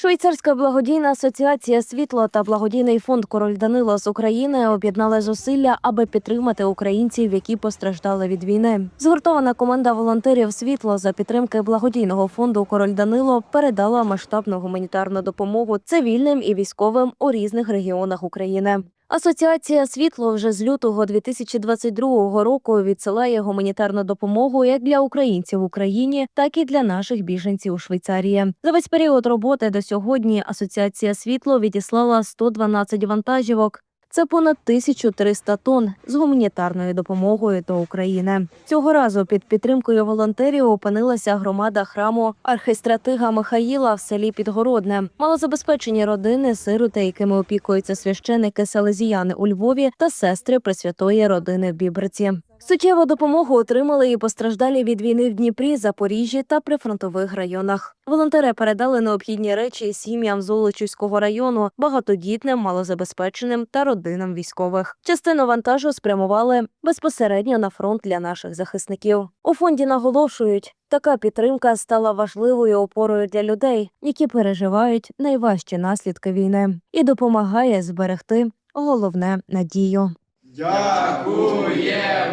Швейцарська благодійна асоціація світло та благодійний фонд Король Данило з України об'єднали зусилля, аби підтримати українців, які постраждали від війни. Згуртована команда волонтерів світло за підтримки благодійного фонду Король Данило передала масштабну гуманітарну допомогу цивільним і військовим у різних регіонах України. Асоціація світло вже з лютого 2022 року відсилає гуманітарну допомогу як для українців в Україні, так і для наших біженців у Швейцарії. За весь період роботи до сьогодні асоціація світло відіслала 112 вантажівок. Це понад 1300 тонн з гуманітарною допомогою до України. Цього разу під підтримкою волонтерів опинилася громада храму архистратига Михаїла в селі Підгородне. Малозабезпечені родини, сироти, якими опікуються священики селезіяни у Львові та сестри Пресвятої родини в Біберці. Суттєву допомогу отримали і постраждалі від війни в Дніпрі, Запоріжжі та прифронтових районах. Волонтери передали необхідні речі сім'ям Золочівського району, багатодітним, малозабезпеченим та родинам військових. Частину вантажу спрямували безпосередньо на фронт для наших захисників. У фонді наголошують, така підтримка стала важливою опорою для людей, які переживають найважчі наслідки війни, і допомагає зберегти головне надію. Дякуємо!